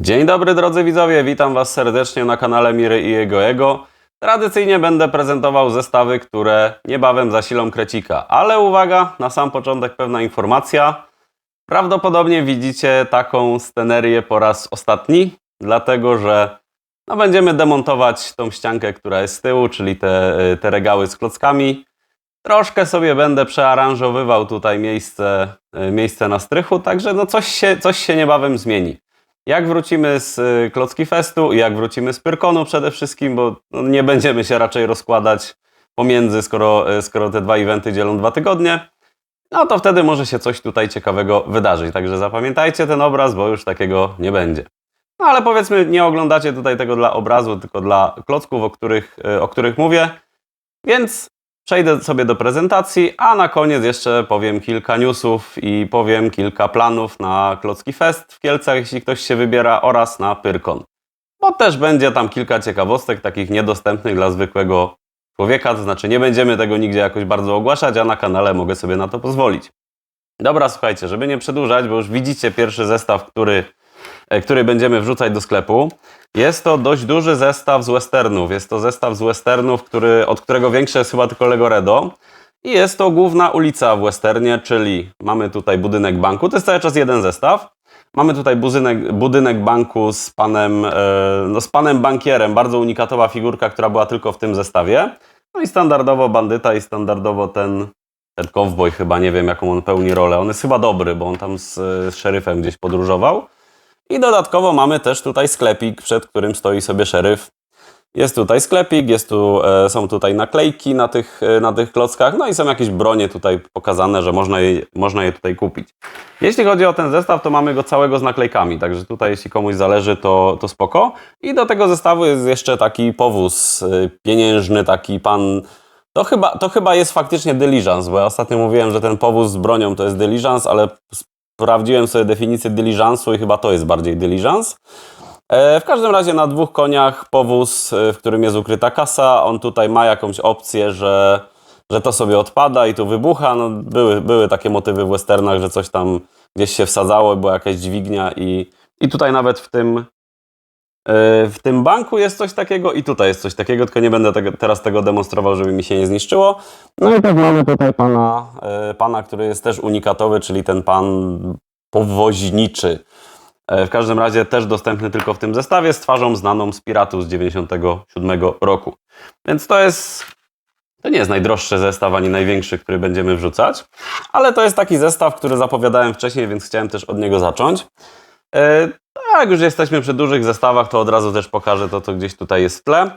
Dzień dobry drodzy widzowie, witam Was serdecznie na kanale Miry i jego Ego. Tradycyjnie będę prezentował zestawy, które niebawem zasilą krecika. Ale uwaga, na sam początek pewna informacja. Prawdopodobnie widzicie taką scenerię po raz ostatni, dlatego że no, będziemy demontować tą ściankę, która jest z tyłu, czyli te, te regały z klockami. Troszkę sobie będę przearanżowywał tutaj miejsce, miejsce na strychu, także no coś się, coś się niebawem zmieni. Jak wrócimy z y, Klocki Festu i jak wrócimy z Pyrkonu przede wszystkim, bo no, nie będziemy się raczej rozkładać pomiędzy, skoro, y, skoro te dwa eventy dzielą dwa tygodnie, no to wtedy może się coś tutaj ciekawego wydarzyć. Także zapamiętajcie ten obraz, bo już takiego nie będzie. No ale powiedzmy, nie oglądacie tutaj tego dla obrazu, tylko dla klocków, o których, y, o których mówię. Więc przejdę sobie do prezentacji, a na koniec jeszcze powiem kilka newsów i powiem kilka planów na Klocki Fest w Kielcach, jeśli ktoś się wybiera, oraz na Pyrkon. Bo też będzie tam kilka ciekawostek, takich niedostępnych dla zwykłego człowieka, to znaczy nie będziemy tego nigdzie jakoś bardzo ogłaszać, a na kanale mogę sobie na to pozwolić. Dobra, słuchajcie, żeby nie przedłużać, bo już widzicie pierwszy zestaw, który, który będziemy wrzucać do sklepu. Jest to dość duży zestaw z westernów. Jest to zestaw z westernów, który, od którego większe jest chyba tylko Legoredo. I jest to główna ulica w westernie, czyli mamy tutaj budynek banku. To jest cały czas jeden zestaw. Mamy tutaj budynek, budynek banku z panem, e, no z panem bankierem. Bardzo unikatowa figurka, która była tylko w tym zestawie. No i standardowo bandyta i standardowo ten, ten cowboy chyba, nie wiem jaką on pełni rolę. On jest chyba dobry, bo on tam z, z szeryfem gdzieś podróżował. I dodatkowo mamy też tutaj sklepik, przed którym stoi sobie szeryf. Jest tutaj sklepik, jest tu, e, są tutaj naklejki na tych, e, na tych klockach, no i są jakieś bronie tutaj pokazane, że można je, można je tutaj kupić. Jeśli chodzi o ten zestaw, to mamy go całego z naklejkami, także tutaj jeśli komuś zależy, to, to spoko. I do tego zestawu jest jeszcze taki powóz e, pieniężny, taki pan... To chyba, to chyba jest faktycznie dyliżans, bo ja ostatnio mówiłem, że ten powóz z bronią to jest dyliżans, ale sprawdziłem sobie definicję dyliżansu i chyba to jest bardziej dyliżans. E, W każdym razie na dwóch koniach powóz, e, w którym jest ukryta kasa. On tutaj ma jakąś opcję, że, że to sobie odpada i tu wybucha. No, były, były takie motywy w westernach, że coś tam gdzieś się wsadzało, była jakaś dźwignia i, i tutaj nawet w tym, w tym banku jest coś takiego i tutaj jest coś takiego, tylko nie będę tego, teraz tego demonstrował, żeby mi się nie zniszczyło. No i też mamy tutaj pana, e, pana, który jest też unikatowy, czyli ten pan powoźniczy. E, W każdym razie też dostępny tylko w tym zestawie z twarzą znaną z Piratów z 97 roku. Więc to jest. To nie jest najdroższy zestaw ani największy, który będziemy wrzucać, ale to jest taki zestaw, który zapowiadałem wcześniej, więc chciałem też od niego zacząć. E, Jak już jesteśmy przy dużych zestawach, to od razu też pokażę to, co gdzieś tutaj jest w tle.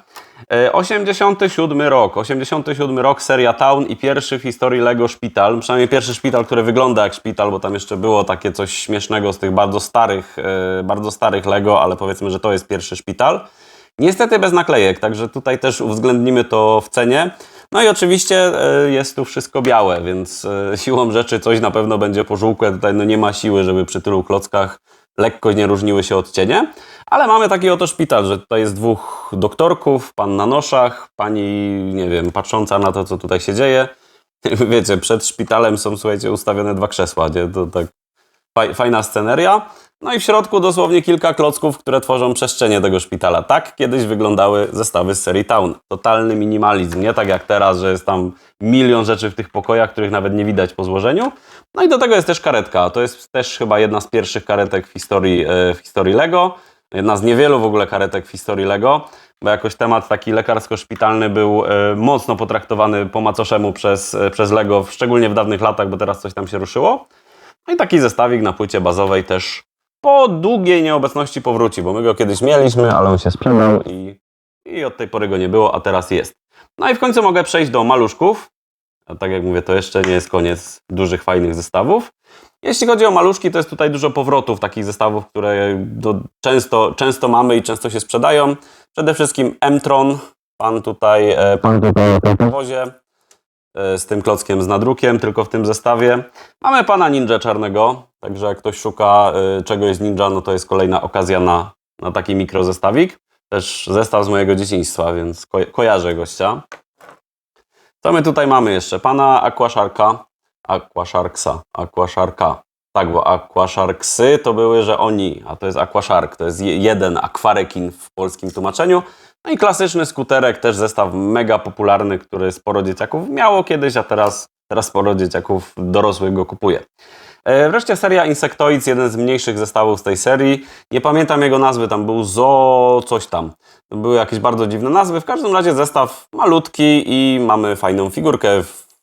E, 87 rok. 87 rok, seria Town i pierwszy w historii Lego szpital. Przynajmniej pierwszy szpital, który wygląda jak szpital, bo tam jeszcze było takie coś śmiesznego z tych bardzo starych, e, bardzo starych Lego, ale powiedzmy, że to jest pierwszy szpital. Niestety bez naklejek, także tutaj też uwzględnimy to w cenie. No i oczywiście e, jest tu wszystko białe, więc e, siłą rzeczy coś na pewno będzie pożółkłe. Tutaj no nie ma siły, żeby przy tylu klockach lekko nie różniły się odcienie. Ale mamy taki oto szpital, że tutaj jest dwóch doktorków, pan na noszach, pani, nie wiem, patrząca na to, co tutaj się dzieje. Wiecie, przed szpitalem są, słuchajcie, ustawione dwa krzesła, nie? To tak faj, fajna sceneria. No i w środku dosłownie kilka klocków, które tworzą przestrzenie tego szpitala. Tak kiedyś wyglądały zestawy z serii Town. Totalny minimalizm, nie tak jak teraz, że jest tam milion rzeczy w tych pokojach, których nawet nie widać po złożeniu. No i do tego jest też karetka. To jest też chyba jedna z pierwszych karetek w historii, e, w historii Lego. Jedna z niewielu w ogóle karetek w historii Lego, bo jakoś temat taki lekarsko-szpitalny był e, mocno potraktowany po macoszemu przez, e, przez Lego, szczególnie w dawnych latach, bo teraz coś tam się ruszyło. No i taki zestawik na płycie bazowej też po długiej nieobecności powróci, bo my go kiedyś mieliśmy, ale on się sprzedał i, i od tej pory go nie było, a teraz jest. No i w końcu mogę przejść do maluszków. A tak jak mówię, to jeszcze nie jest koniec dużych, fajnych zestawów. Jeśli chodzi o maluszki, to jest tutaj dużo powrotów takich zestawów, które często, często mamy i często się sprzedają. Przede wszystkim M-Tron, pan tutaj, e, pan tutaj w tym powozie e, z tym klockiem z nadrukiem, tylko w tym zestawie. Mamy pana ninja czarnego, także jak ktoś szuka e, czegoś z ninja, no to jest kolejna okazja na, na taki mikrozestawik. Też zestaw z mojego dzieciństwa, więc ko kojarzę gościa. Co my tutaj mamy jeszcze? Pana Aquasharka, Aquasharksa, Aquasharka. Tak, bo Aquasharksy to były, że oni, a to jest Aquashark, to jest je- jeden akwarekin w polskim tłumaczeniu. No i klasyczny skuterek, też zestaw mega popularny, który sporo dzieciaków miało kiedyś, a teraz, teraz sporo dzieciaków dorosłych go kupuje. E, Wreszcie seria Insectoids, jeden z mniejszych zestawów z tej serii. Nie pamiętam jego nazwy, tam był Zo coś tam. Były jakieś bardzo dziwne nazwy. W każdym razie zestaw malutki i mamy fajną figurkę.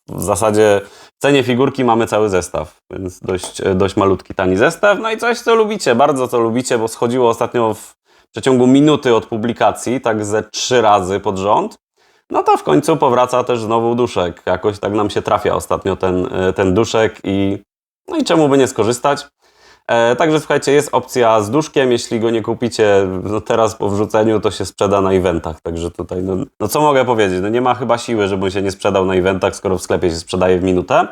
W zasadzie w cenie figurki mamy cały zestaw, więc dość, e, dość malutki, tani zestaw. No i coś, co lubicie, bardzo co lubicie, bo schodziło ostatnio w przeciągu minuty od publikacji, tak ze trzy razy pod rząd. No to w końcu powraca też znowu duszek. Jakoś tak nam się trafia ostatnio ten, e, ten duszek i no i czemu by nie skorzystać. E, także słuchajcie, jest opcja z duszkiem. Jeśli go nie kupicie no teraz po wrzuceniu, to się sprzeda na eventach. Także tutaj, no, no co mogę powiedzieć? No nie ma chyba siły, żeby się nie sprzedał na eventach, skoro w sklepie się sprzedaje w minutę.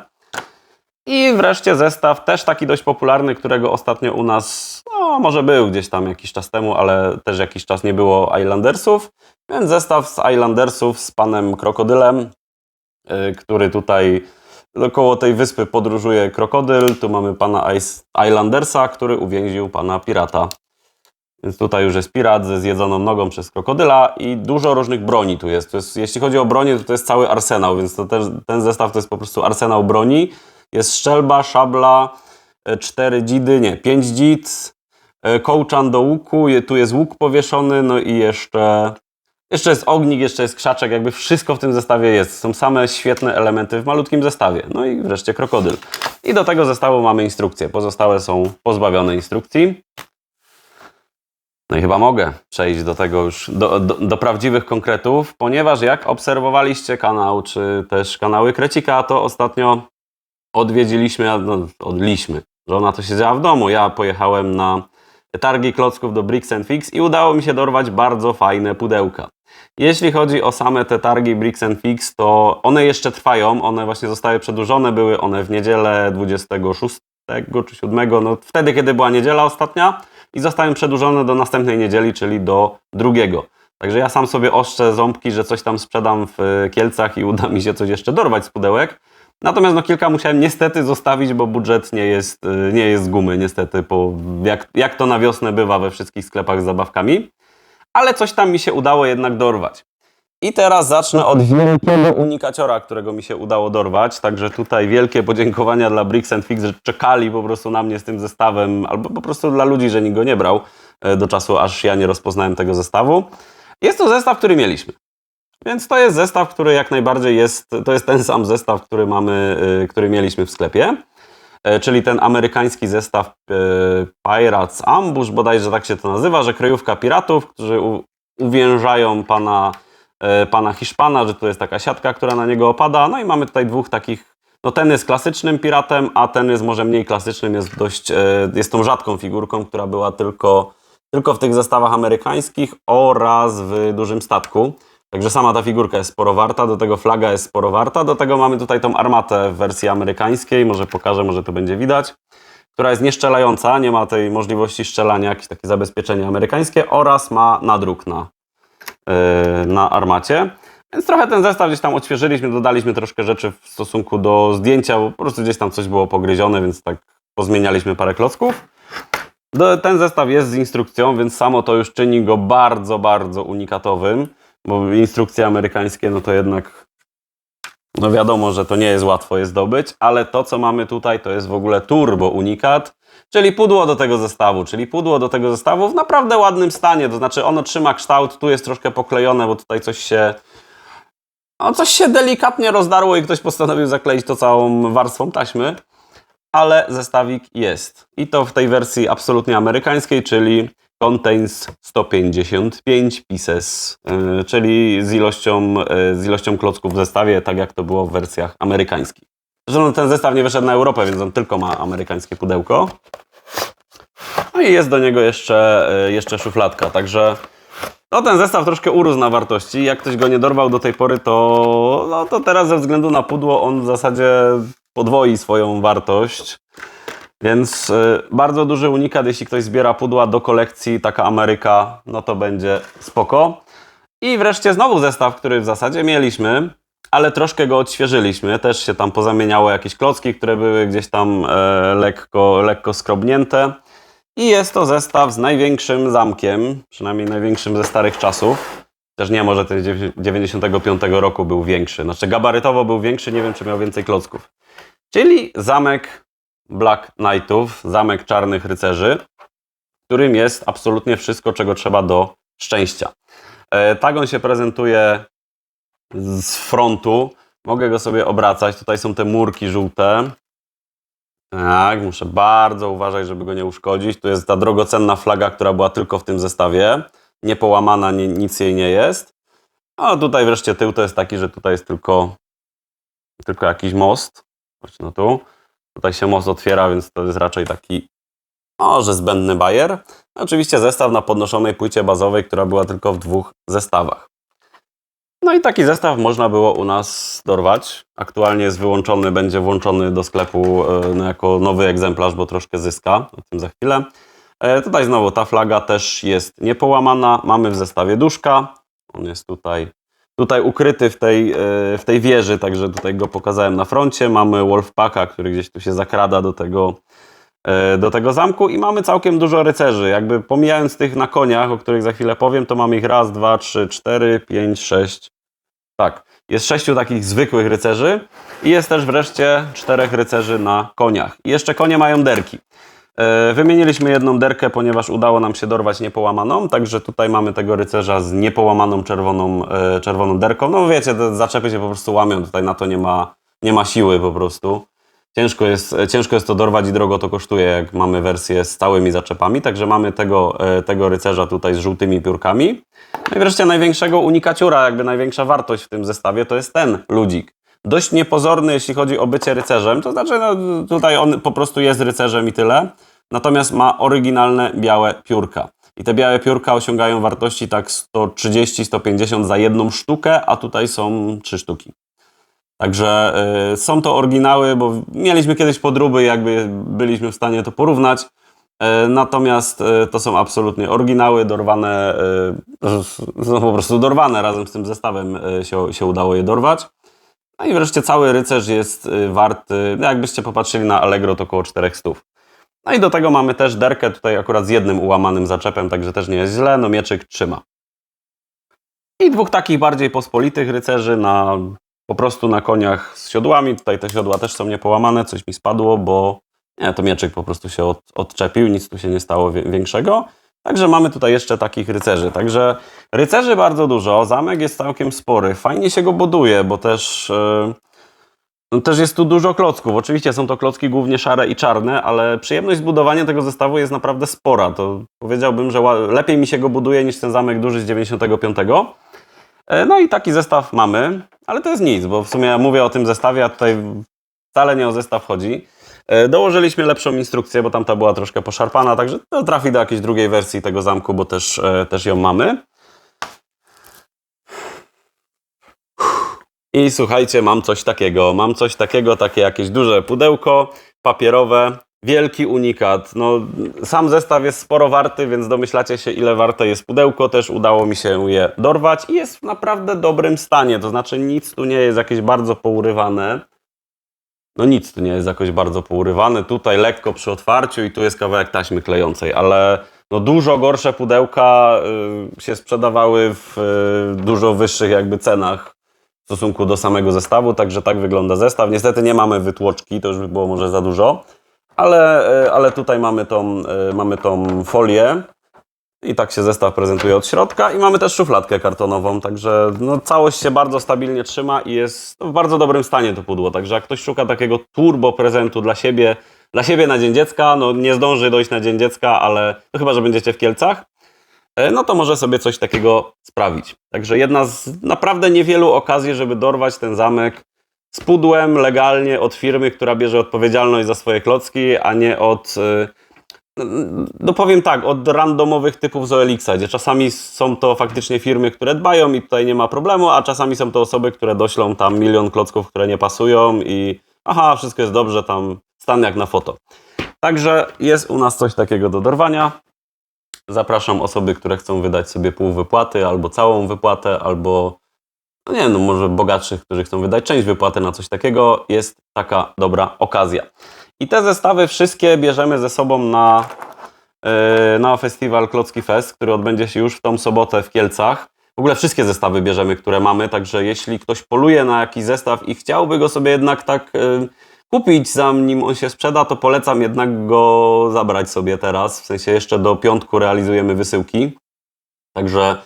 I wreszcie zestaw, też taki dość popularny, którego ostatnio u nas, no może był gdzieś tam jakiś czas temu, ale też jakiś czas nie było Islandersów. Więc zestaw z Islandersów z panem Krokodylem, y, który tutaj Koło tej wyspy podróżuje krokodyl. Tu mamy pana Islandersa, który uwięził pana pirata. Więc tutaj już jest pirat ze zjedzoną nogą przez krokodyla i dużo różnych broni tu jest. Jest jeśli chodzi o bronię, to to jest cały arsenał, więc też, ten zestaw to jest po prostu arsenał broni. Jest szczelba, szabla, e, cztery dzidy, nie, pięć dzid, e, kołczan do łuku, tu jest łuk powieszony, no i jeszcze jeszcze jest ognik, jeszcze jest krzaczek, jakby wszystko w tym zestawie jest. Są same świetne elementy w malutkim zestawie. No i wreszcie krokodyl. I do tego zestawu mamy instrukcje. Pozostałe są pozbawione instrukcji. No i chyba mogę przejść do tego już, do, do, do prawdziwych konkretów, ponieważ jak obserwowaliście kanał, czy też kanały Krecika, to ostatnio odwiedziliśmy, no, odliśmy. Żona to siedziała w domu, ja pojechałem na targi klocków do Bricks and Fix i udało mi się dorwać bardzo fajne pudełka. Jeśli chodzi o same te targi Bricks and Fix, to one jeszcze trwają, one właśnie zostały przedłużone, były one w niedzielę 26 czy 7, no wtedy, kiedy była niedziela ostatnia i zostały przedłużone do następnej niedzieli, czyli do drugiego. Także ja sam sobie oszczę ząbki, że coś tam sprzedam w Kielcach i uda mi się coś jeszcze dorwać z pudełek. Natomiast no, kilka musiałem niestety zostawić, bo budżet nie jest, y, nie jest z gumy, niestety, po, jak, jak to na wiosnę bywa we wszystkich sklepach z zabawkami. Ale coś tam mi się udało jednak dorwać. I teraz zacznę od wielkiego unikaciora, którego mi się udało dorwać. Także tutaj wielkie podziękowania dla Bricks and Fix, że czekali po prostu na mnie z tym zestawem, albo po prostu dla ludzi, że nikt go nie brał e, do czasu, aż ja nie rozpoznałem tego zestawu. Jest to zestaw, który mieliśmy. Więc to jest zestaw, który jak najbardziej jest, to jest ten sam zestaw, który mamy, y, który mieliśmy w sklepie. E, Czyli ten amerykański zestaw y, Pirates Ambush, bodajże tak się to nazywa, że kryjówka piratów, którzy uwiężają pana, e, pana Hiszpana, że to jest taka siatka, która na niego opada. No i mamy tutaj dwóch takich, no ten jest klasycznym piratem, a ten jest może mniej klasycznym, jest dość, e, jest tą rzadką figurką, która była tylko, tylko w tych zestawach amerykańskich oraz w dużym statku. Także sama ta figurka jest sporo warta, do tego flaga jest sporo warta, do tego mamy tutaj tą armatę w wersji amerykańskiej, może pokażę, może to będzie widać, która jest nieszczelająca, nie ma tej możliwości strzelania, jakieś takie zabezpieczenie amerykańskie oraz ma nadruk na, yy, na armacie. Więc trochę ten zestaw gdzieś tam odświeżyliśmy, dodaliśmy troszkę rzeczy w stosunku do zdjęcia, bo po prostu gdzieś tam coś było pogryzione, więc tak pozmienialiśmy parę klocków. Ten zestaw jest z instrukcją, więc samo to już czyni go bardzo, bardzo unikatowym, bo instrukcje amerykańskie, no to jednak, no wiadomo, że to nie jest łatwo je zdobyć, ale to, co mamy tutaj, to jest w ogóle turbo unikat, czyli pudło do tego zestawu, czyli pudło do tego zestawu w naprawdę ładnym stanie, to znaczy ono trzyma kształt, tu jest troszkę poklejone, bo tutaj coś się, no coś się delikatnie rozdarło i ktoś postanowił zakleić to całą warstwą taśmy ale zestawik jest. I to w tej wersji absolutnie amerykańskiej, czyli contains 155 pieces, yy, czyli z ilością, yy, z ilością klocków w zestawie, tak jak to było w wersjach amerykańskich. Zresztą ten zestaw nie wyszedł na Europę, więc on tylko ma amerykańskie pudełko. No i jest do niego jeszcze, yy, jeszcze szufladka, także no ten zestaw troszkę urósł na wartości. Jak ktoś go nie dorwał do tej pory, to, no, to teraz ze względu na pudło on w zasadzie podwoi swoją wartość. Więc y, bardzo duży unikat, jeśli ktoś zbiera pudła do kolekcji, taka Ameryka, no to będzie spoko. I wreszcie znowu zestaw, który w zasadzie mieliśmy, ale troszkę go odświeżyliśmy. Też się tam pozamieniało jakieś klocki, które były gdzieś tam e, lekko, lekko skrobnięte. I jest to zestaw z największym zamkiem, przynajmniej największym ze starych czasów. Też nie, może ten z dziewię- 95 roku był większy. Znaczy gabarytowo był większy, nie wiem czy miał więcej klocków. Czyli zamek Black Knightów, zamek czarnych rycerzy, w którym jest absolutnie wszystko, czego trzeba do szczęścia. E, tak on się prezentuje z frontu. Mogę go sobie obracać. Tutaj są te murki żółte. Tak, muszę bardzo uważać, żeby go nie uszkodzić. Tu jest ta drogocenna flaga, która była tylko w tym zestawie. Nie połamana, nie, nic jej nie jest. A tutaj wreszcie tył to jest taki, że tutaj jest tylko, tylko jakiś most. Chodź no tu. Tutaj się most otwiera, więc to jest raczej taki może zbędny bajer. Oczywiście zestaw na podnoszonej płycie bazowej, która była tylko w dwóch zestawach. No i taki zestaw można było u nas dorwać. Aktualnie jest wyłączony, będzie włączony do sklepu e, no, jako nowy egzemplarz, bo troszkę zyska. O tym za chwilę. E, Tutaj znowu ta flaga też jest niepołamana. Mamy w zestawie duszka. On jest tutaj, tutaj ukryty w tej, e, w tej wieży, także tutaj go pokazałem na froncie. Mamy Wolfpacka, który gdzieś tu się zakrada do tego, e, do tego zamku i mamy całkiem dużo rycerzy. Jakby pomijając tych na koniach, o których za chwilę powiem, to mamy ich raz, dwa, trzy, cztery, pięć, sześć. Tak, jest sześciu takich zwykłych rycerzy i jest też wreszcie czterech rycerzy na koniach. I jeszcze konie mają derki. E, Wymieniliśmy jedną derkę, ponieważ udało nam się dorwać niepołamaną, także tutaj mamy tego rycerza z niepołamaną czerwoną, e, czerwoną derką. No wiecie, zaczepy się po prostu łamią, tutaj na to nie ma, nie ma siły po prostu. Ciężko jest, ciężko jest to dorwać i drogo to kosztuje, jak mamy wersję z całymi zaczepami, także mamy tego, e, tego rycerza tutaj z żółtymi piórkami. No i wreszcie największego unikaciura, jakby największa wartość w tym zestawie to jest ten ludzik. Dość niepozorny, jeśli chodzi o bycie rycerzem, to znaczy no, tutaj on po prostu jest rycerzem i tyle. Natomiast ma oryginalne białe piórka. I te białe piórka osiągają wartości tak 130-150 za jedną sztukę, a tutaj są trzy sztuki. Także y, są to oryginały, bo mieliśmy kiedyś podróby, jakby byliśmy w stanie to porównać. E, Natomiast e, to są absolutnie oryginały, dorwane, e, są po prostu dorwane razem z tym zestawem e, się, się udało je dorwać. No i wreszcie cały rycerz jest e, warty, no jakbyście popatrzyli na Allegro, to około 400. No i do tego mamy też derkę tutaj akurat z jednym ułamanym zaczepem, także też nie jest źle, no mieczyk trzyma. I dwóch takich bardziej pospolitych rycerzy na po prostu na koniach z siodłami. Tutaj te siodła też są niepołamane, coś mi spadło, bo nie, to mieczyk po prostu się od, odczepił, nic tu się nie stało większego. Także mamy tutaj jeszcze takich rycerzy. Także rycerzy bardzo dużo, zamek jest całkiem spory. Fajnie się go buduje, bo też, no też jest tu dużo klocków. Oczywiście są to klocki głównie szare i czarne, ale przyjemność zbudowania tego zestawu jest naprawdę spora. To powiedziałbym, że lepiej mi się go buduje niż ten zamek duży z 95. E, No i taki zestaw mamy, ale to jest nic, bo w sumie ja mówię o tym zestawie, a tutaj wcale nie o zestaw chodzi. E, Dołożyliśmy lepszą instrukcję, bo tamta była troszkę poszarpana, także to trafi do jakiejś drugiej wersji tego zamku, bo też, e, też ją mamy. I słuchajcie, mam coś takiego. Mam coś takiego, takie jakieś duże pudełko papierowe, wielki unikat. No, sam zestaw jest sporo warty, więc domyślacie się, ile warte jest pudełko. Też udało mi się je dorwać i jest w naprawdę dobrym stanie. To znaczy, nic tu nie jest jakieś bardzo pourywane. No nic tu nie jest jakoś bardzo pourywane. Tutaj lekko przy otwarciu i tu jest kawałek taśmy klejącej, ale no dużo gorsze pudełka y, się sprzedawały w y, dużo wyższych jakby cenach w stosunku do samego zestawu, także tak wygląda zestaw. Niestety nie mamy wytłoczki, to już by było może za dużo, ale, y, ale tutaj mamy tą, y, mamy tą folię. I tak się zestaw prezentuje od środka. I mamy też szufladkę kartonową, także no, całość się bardzo stabilnie trzyma i jest w bardzo dobrym stanie to pudło, także jak ktoś szuka takiego turbo prezentu dla siebie, dla siebie na Dzień Dziecka, no nie zdąży dojść na Dzień Dziecka, ale no, chyba, że będziecie w Kielcach, e, no to może sobie coś takiego sprawić. Także jedna z naprawdę niewielu okazji, żeby dorwać ten zamek z pudłem legalnie od firmy, która bierze odpowiedzialność za swoje klocki, a nie od... y, no powiem tak, od randomowych typów z OLX, gdzie czasami są to faktycznie firmy, które dbają i tutaj nie ma problemu, a czasami są to osoby, które doślą tam milion klocków, które nie pasują i aha, wszystko jest dobrze, tam stan jak na foto. Także jest u nas coś takiego do dorwania. Zapraszam osoby, które chcą wydać sobie pół wypłaty, albo całą wypłatę, albo no nie no może bogatszych, którzy chcą wydać część wypłaty na coś takiego, jest taka dobra okazja. I te zestawy wszystkie bierzemy ze sobą na, yy, na festiwal Klocki Fest, który odbędzie się już w tą sobotę w Kielcach. W ogóle wszystkie zestawy bierzemy, które mamy, także jeśli ktoś poluje na jakiś zestaw i chciałby go sobie jednak tak yy, kupić, zanim on się sprzeda, to polecam jednak go zabrać sobie teraz. W sensie jeszcze do piątku realizujemy wysyłki. Także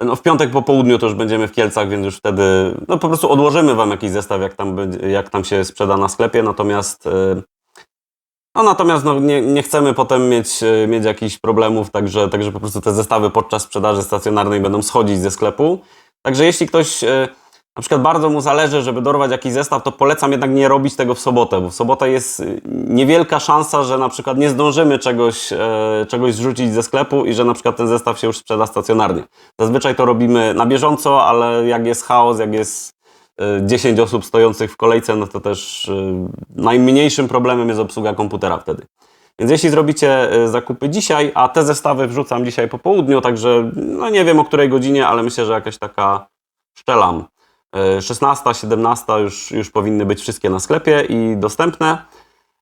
no w piątek po południu to już będziemy w Kielcach, więc już wtedy no po prostu odłożymy Wam jakiś zestaw, jak tam, jak tam się sprzeda na sklepie, natomiast yy, no natomiast no, nie, nie chcemy potem mieć, yy, mieć jakichś problemów, także, także po prostu te zestawy podczas sprzedaży stacjonarnej będą schodzić ze sklepu. Także jeśli ktoś yy, na przykład bardzo mu zależy, żeby dorwać jakiś zestaw, to polecam jednak nie robić tego w sobotę, bo w sobotę jest y, niewielka szansa, że na przykład nie zdążymy czegoś, e, czegoś zrzucić ze sklepu i że na przykład ten zestaw się już sprzeda stacjonarnie. Zazwyczaj to robimy na bieżąco, ale jak jest chaos, jak jest e, 10 osób stojących w kolejce, no to też e, najmniejszym problemem jest obsługa komputera wtedy. Więc jeśli zrobicie e, zakupy dzisiaj, a te zestawy wrzucam dzisiaj po południu, także no nie wiem o której godzinie, ale myślę, że jakaś taka szczelam. E, 16, 17 już, już powinny być wszystkie na sklepie i dostępne.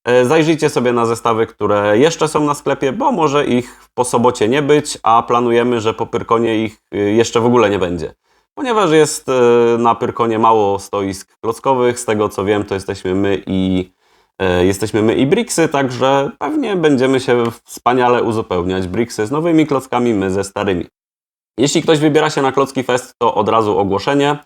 E, Zajrzyjcie sobie na zestawy, które jeszcze są na sklepie, bo może ich po sobocie nie być, a planujemy, że po Pyrkonie ich e, jeszcze w ogóle nie będzie. Ponieważ jest e, na Pyrkonie mało stoisk klockowych, z tego co wiem, to jesteśmy my i e, jesteśmy my i Brixy, także pewnie będziemy się wspaniale uzupełniać. Brixy z nowymi klockami, my ze starymi. Jeśli ktoś wybiera się na Klocki Fest, to od razu ogłoszenie.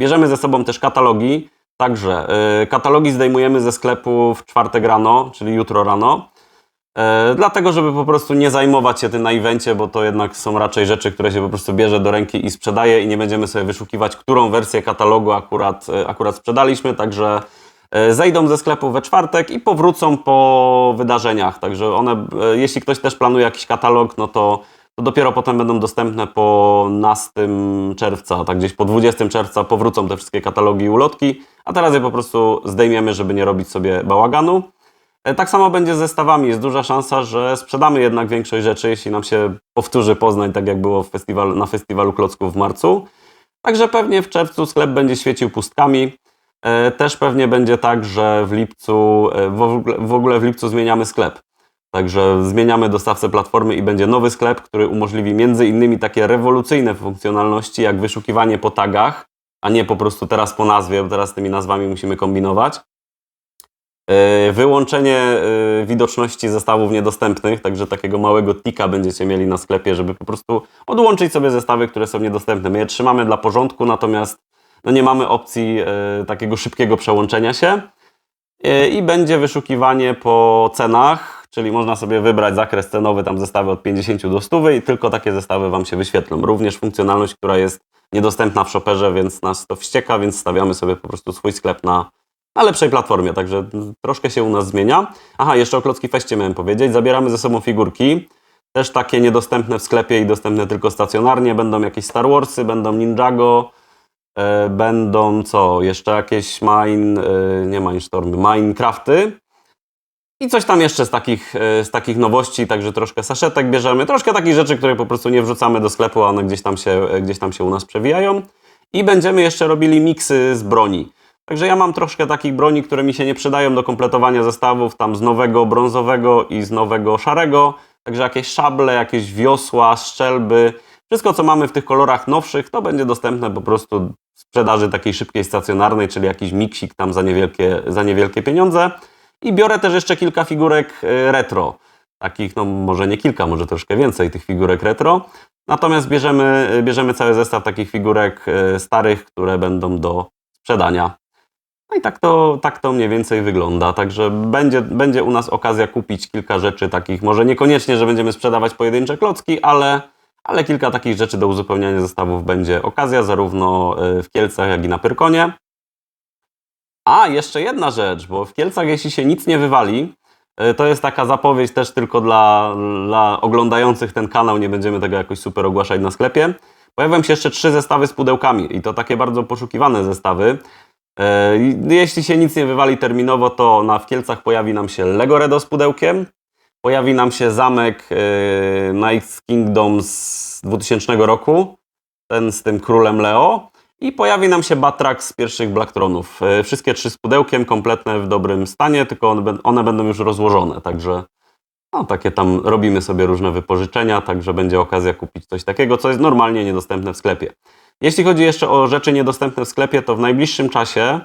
Bierzemy ze sobą też katalogi. Także y, katalogi zdejmujemy ze sklepu w czwartek rano, czyli jutro rano. Y, dlatego, żeby po prostu nie zajmować się tym na evencie, bo to jednak są raczej rzeczy, które się po prostu bierze do ręki i sprzedaje i nie będziemy sobie wyszukiwać, którą wersję katalogu akurat, y, akurat sprzedaliśmy. Także zejdą ze sklepu we czwartek i powrócą po wydarzeniach. Także one, jeśli ktoś też planuje jakiś katalog, no to to dopiero potem będą dostępne po 12 czerwca, tak gdzieś po 20 czerwca powrócą te wszystkie katalogi i ulotki, a teraz je po prostu zdejmiemy, żeby nie robić sobie bałaganu. E, Tak samo będzie z zestawami. Jest duża szansa, że sprzedamy jednak większość rzeczy, jeśli nam się powtórzy Poznań, tak jak było na festiwalu klocków w marcu. Także pewnie w czerwcu sklep będzie świecił pustkami. E, Też pewnie będzie tak, że w lipcu, e, w ogóle w lipcu zmieniamy sklep. Także zmieniamy dostawcę platformy i będzie nowy sklep, który umożliwi między innymi takie rewolucyjne funkcjonalności, jak wyszukiwanie po tagach, a nie po prostu teraz po nazwie, bo teraz tymi nazwami musimy kombinować. Yy, Wyłączenie yy, widoczności zestawów niedostępnych, także takiego małego tika będziecie mieli na sklepie, żeby po prostu odłączyć sobie zestawy, które są niedostępne. My je trzymamy dla porządku, natomiast no nie mamy opcji yy, takiego szybkiego przełączenia się. I będzie wyszukiwanie po cenach, czyli można sobie wybrać zakres cenowy, tam zestawy od 50 do 100 i tylko takie zestawy Wam się wyświetlą. Również funkcjonalność, która jest niedostępna w shopperze, więc nas to wścieka, więc stawiamy sobie po prostu swój sklep na, na lepszej platformie, także troszkę się u nas zmienia. Aha, jeszcze o Klocki Feście miałem powiedzieć. Zabieramy ze sobą figurki, też takie niedostępne w sklepie i dostępne tylko stacjonarnie. Będą jakieś Star Warsy, będą Ninjago, e, będą co? Jeszcze jakieś Mine, e, nie Mindstormy, Minecrafty. I coś tam jeszcze z takich, e, z takich nowości, także troszkę saszetek bierzemy, troszkę takich rzeczy, które po prostu nie wrzucamy do sklepu, a one gdzieś tam się, e, gdzieś tam się u nas przewijają. I będziemy jeszcze robili miksy z broni. Także ja mam troszkę takich broni, które mi się nie przydają do kompletowania zestawów, tam z nowego brązowego i z nowego szarego. Także jakieś szable, jakieś wiosła, strzelby, wszystko co mamy w tych kolorach nowszych, to będzie dostępne po prostu w sprzedaży takiej szybkiej, stacjonarnej, czyli jakiś miksik tam za niewielkie, za niewielkie pieniądze. I biorę też jeszcze kilka figurek y, retro. Takich, no może nie kilka, może troszkę więcej tych figurek retro. Natomiast bierzemy, y, bierzemy cały zestaw takich figurek y, starych, które będą do sprzedania. No i tak to, tak to mniej więcej wygląda. Także będzie, będzie u nas okazja kupić kilka rzeczy takich, może niekoniecznie, że będziemy sprzedawać pojedyncze klocki, ale, ale kilka takich rzeczy do uzupełniania zestawów będzie okazja, zarówno w Kielcach, jak i na Pyrkonie. A, jeszcze jedna rzecz, bo w Kielcach, jeśli się nic nie wywali, y, to jest taka zapowiedź też tylko dla, dla oglądających ten kanał, nie będziemy tego jakoś super ogłaszać na sklepie. Pojawią się jeszcze trzy zestawy z pudełkami i to takie bardzo poszukiwane zestawy. E, Jeśli się nic nie wywali terminowo, to na w Kielcach pojawi nam się Lego Redo z pudełkiem, pojawi nam się zamek e, Knights Kingdom z 2000 roku, ten z tym królem Leo I pojawi nam się Batrack z pierwszych Blacktronów. E, Wszystkie trzy z pudełkiem, kompletne w dobrym stanie, tylko one, one będą już rozłożone, także no, takie tam robimy sobie różne wypożyczenia, także będzie okazja kupić coś takiego, co jest normalnie niedostępne w sklepie. Jeśli chodzi jeszcze o rzeczy niedostępne w sklepie, to w najbliższym czasie,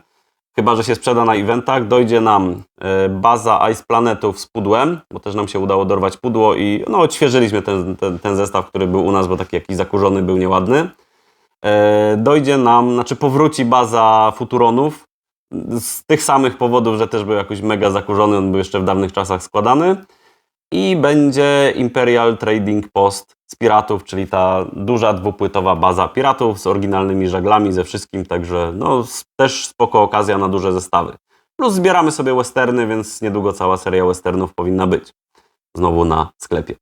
chyba że się sprzeda na eventach, dojdzie nam e, baza Ice Planetów z pudłem, bo też nam się udało dorwać pudło i no, odświeżyliśmy ten, ten, ten zestaw, który był u nas, bo taki jakiś zakurzony był, nieładny. E, Dojdzie nam, znaczy powróci baza Futuronów z tych samych powodów, że też był jakoś mega zakurzony, on był jeszcze w dawnych czasach składany. I będzie Imperial Trading Post z piratów, czyli ta duża dwupłytowa baza piratów z oryginalnymi żaglami, ze wszystkim, także no też spoko okazja na duże zestawy. Plus zbieramy sobie westerny, więc niedługo cała seria westernów powinna być. Znowu na sklepie.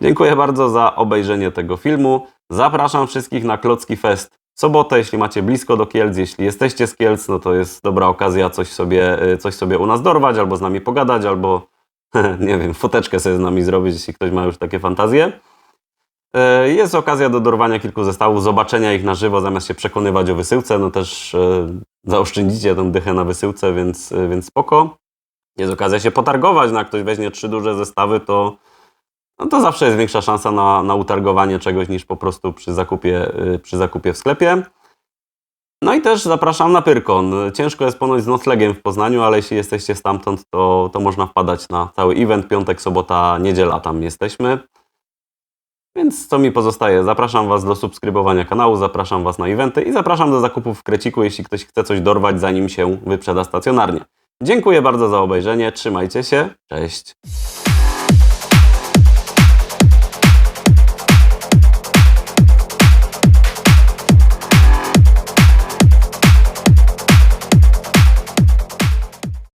Dziękuję bardzo za obejrzenie tego filmu. Zapraszam wszystkich na Klocki Fest w sobotę, jeśli macie blisko do Kielc, jeśli jesteście z Kielc, no to jest dobra okazja coś sobie, y, coś sobie u nas dorwać, albo z nami pogadać, albo nie wiem, foteczkę sobie z nami zrobić, jeśli ktoś ma już takie fantazje. E, Jest okazja do dorwania kilku zestawów, zobaczenia ich na żywo, zamiast się przekonywać o wysyłce, no też e, zaoszczędzicie tę dychę na wysyłce, więc, więc spoko. Jest okazja się potargować, no ktoś weźmie trzy duże zestawy, to, no to zawsze jest większa szansa na, na utargowanie czegoś niż po prostu przy zakupie, e, przy zakupie w sklepie. No i też zapraszam na Pyrkon. Ciężko jest ponoć z noclegiem w Poznaniu, ale jeśli jesteście stamtąd, to, to można wpadać na cały event. Piątek, sobota, niedziela tam jesteśmy. Więc co mi pozostaje? Zapraszam Was do subskrybowania kanału, zapraszam Was na eventy i zapraszam do zakupów w Kreciku, jeśli ktoś chce coś dorwać, zanim się wyprzeda stacjonarnie. Dziękuję bardzo za obejrzenie, trzymajcie się, cześć!